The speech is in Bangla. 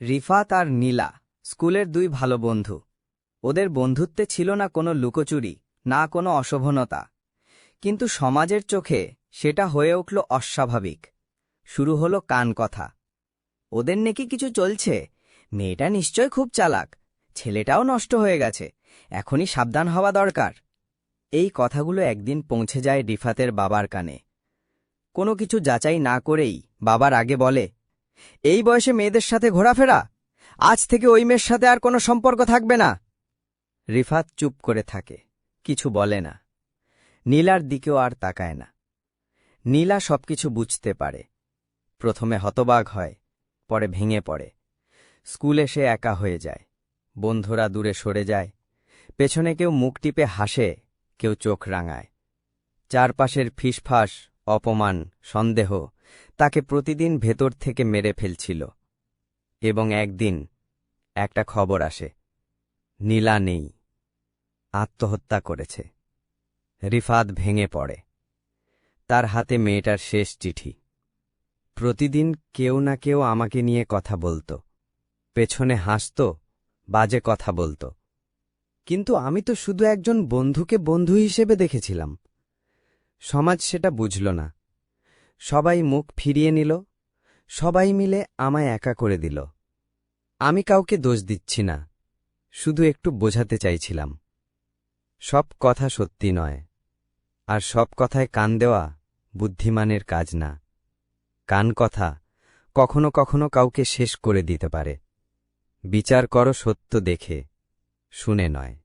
রিফাত আর নীলা স্কুলের দুই ভালো বন্ধু। ওদের বন্ধুত্বে ছিল না কোনো লুকোচুরি, না কোনো অশোভনতা। কিন্তু সমাজের চোখে সেটা হয়ে উঠল অস্বাভাবিক। শুরু হলো কান কথা। ওদের নাকি কিছু চলছে? মেয়েটা নিশ্চয় খুব চালাক। ছেলেটাও নষ্ট হয়ে গেছে। এখনই সাবধান হওয়া দরকার। এই কথাগুলো একদিন পৌঁছে যায় রিফাতের বাবার কানে। কোনো কিছু যাচাই না করেই বাবার আগে বলে এই বয়সে মেয়েদের সাথে ঘোরাফেরা? আজ থেকে ওই মেয়ের সাথে আর কোনো সম্পর্ক থাকবে না। রিফাত চুপ করে থাকে, কিছু বলে না। নীলার দিকেও আর তাকায় না। নীলা সবকিছু বুঝতে পারে। প্রথমে হতবাগ হয়, পরে ভেঙে পড়ে। স্কুলে সে একা হয়ে যায়, বন্ধুরা দূরে সরে যায়। পেছনে কেউ মুখ টিপে হাসে, কেউ চোখ রাঙায়। চারপাশের ফিসফাস, অপমান, সন্দেহ তাকে প্রতিদিন ভেতর থেকে মেরে ফেলছিল। এবং একদিন একটা খবর আসে, নীলা নেই, আত্মহত্যা করেছে। রিফাত ভেঙে পড়ে। তার হাতে মেয়েটার শেষ চিঠি। প্রতিদিন কেউ না কেউ আমাকে নিয়ে কথা বলত। পেছনে হাসত, বাজে কথা বলত। কিন্তু আমি তো শুধু একজন বন্ধুকে বন্ধু হিসেবে দেখেছিলাম। সমাজ সেটা বুঝল না। সবাই মুখ ফিরিয়ে নিল, সবাই মিলে আমায় একা করে দিল। আমি কাউকে দোষ দিচ্ছি না, শুধু একটু বোঝাতে চাইছিলাম। সব কথা সত্যি নয়, আর সব কথায় কান দেওয়া বুদ্ধিমানের কাজ না। কান কথা কখনো কখনো কাউকে শেষ করে দিতে পারে। বিচার করো সত্য দেখে, শুনে নয়।